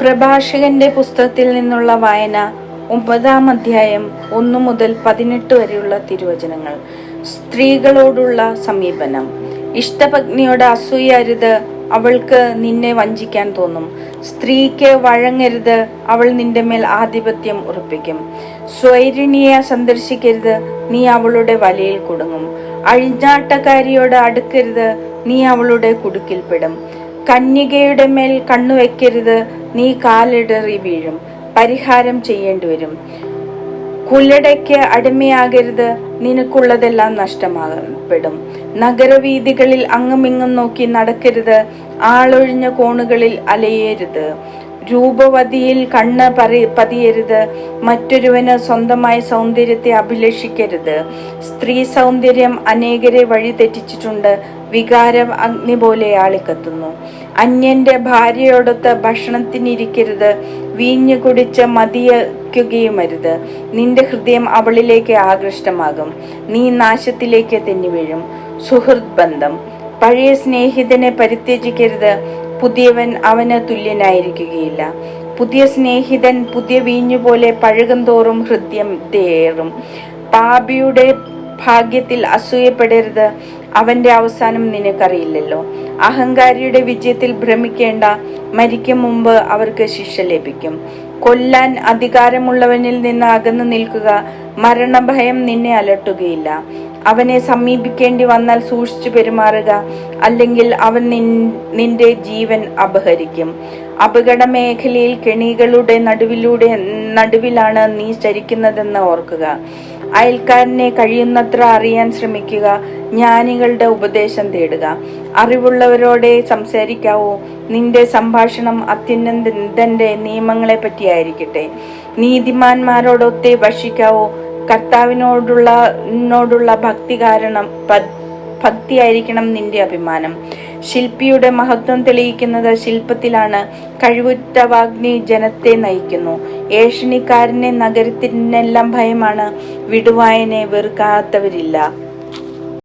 പ്രഭാഷകന്റെ പുസ്തകത്തിൽ നിന്നുള്ള വായന ഒമ്പതാം അധ്യായം ഒന്നു മുതൽ പതിനെട്ട് വരെയുള്ള തിരുവചനങ്ങൾ. സ്ത്രീകളോടുള്ള സമീപനം. ഇഷ്ടപത്നിയോട് അസൂയരുത് അവൾക്ക് നിന്നെ വഞ്ചിക്കാൻ തോന്നും. സ്ത്രീക്ക് വഴങ്ങരുത് അവൾ നിന്റെ മേൽ ആധിപത്യം ഉറപ്പിക്കും. സ്വൈരിണിയെ സന്ദർശിക്കരുത് നീ അവളുടെ വലയിൽ കുടുങ്ങും. അഴിഞ്ഞാട്ടക്കാരിയോട് അടുക്കരുത് നീ അവളുടെ കുടുക്കിൽപ്പെടും കന്യകയുടെ മേൽ കണ്ണുവെക്കരുത് നീ കാലിടറി വീഴും. പരിഹാരം ചെയ്യേണ്ടി വരും. കുലടയ്ക്ക് അടിമയാകരുത്. നിനക്കുള്ളതെല്ലാം നഷ്ടമാകപ്പെടും. നഗരവീതികളിൽ അങ്ങുമിങ്ങും നോക്കി നടക്കരുത്. ആളൊഴിഞ്ഞ കോണുകളിൽ അലയരുത്. രൂപവതിയിൽ കണ്ണ് പറി പതിയരുത്. മറ്റൊരുവന് സ്വന്തമായ സൗന്ദര്യത്തെ അഭിലഷിക്കരുത്. സ്ത്രീ സൗന്ദര്യം അനേകരെ വഴി തെറ്റിച്ചിട്ടുണ്ട് വികാരം അഗ്നി പോലെ ആളിക്കത്തുന്നു. അന്യന്റെ ഭാര്യയോടൊത്ത് ഭക്ഷണത്തിനിരിക്കരുത്. വീഞ്ഞു കുടിച്ച് മതിയക്കുകയുമരുത്. നിന്റെ ഹൃദയം അവളിലേക്ക് ആകൃഷ്ടമാകും. നീ നാശത്തിലേക്ക് തെന്നി വീഴും സുഹൃത് ബന്ധം. പഴയ സ്നേഹിതനെ പരിത്യജിക്കരുത്. പുതിയവൻ അവന് തുല്യനായിരിക്കുകയില്ല. പുതിയ സ്നേഹിതൻ പുതിയ വീഞ്ഞു പോലെ പഴകും തോറും ഹൃദയം തേറും. പാപിയുടെ ഭാഗ്യത്തിൽ അസൂയപ്പെടരുത്. അവന്റെ അവസാനം നിനക്കറിയില്ലല്ലോ. അഹങ്കാരിയുടെ വിജയത്തിൽ ഭ്രമിക്കേണ്ട മരിക്കും മുമ്പ് അവർക്ക് ശിക്ഷ ലഭിക്കും. കൊല്ലാൻ അധികാരമുള്ളവനിൽ നിന്ന് അകന്നു നിൽക്കുക മരണഭയം നിന്നെ അലട്ടുകയില്ല. അവനെ സമീപിക്കേണ്ടി വന്നാൽ സൂക്ഷിച്ചു പെരുമാറുക അല്ലെങ്കിൽ അവൻ നിൻ- നിന്റെ ജീവൻ അപഹരിക്കും. അപകട മേഖലയിൽ കെണികളുടെ നടുവിലൂടെ നടുവിലാണ് നീ ചരിക്കുന്നതെന്ന് ഓർക്കുക. അയൽക്കാരനെ കഴിയുന്നത്ര അറിയാൻ ശ്രമിക്കുക ജ്ഞാനികളുടെ ഉപദേശം തേടുക. അറിവുള്ളവരോടെ സംസാരിക്കാവൂ. നിന്റെ സംഭാഷണം അത്യുന്നതന്റെ നിയമങ്ങളെ പറ്റിയായിരിക്കട്ടെ നീതിമാന്മാരോടൊത്തേ ഭക്ഷിക്കാവൂ കർത്താവിനോടുള്ള നോടുള്ള ഭക്തി കാരണം ഭക്തിയായിരിക്കണം നിന്റെ അഭിമാനം. ശില്പിയുടെ മഹത്വം തെളിയിക്കുന്നത് ശില്പത്തിലാണ്. കഴിവുറ്റ വാഗ്നി ജനത്തെ നയിക്കുന്നു. ഏഷണിക്കാരനെ നഗരത്തിനെല്ലാം ഭയമാണ്. വിടുവായനെ വെറുക്കാത്തവരില്ല.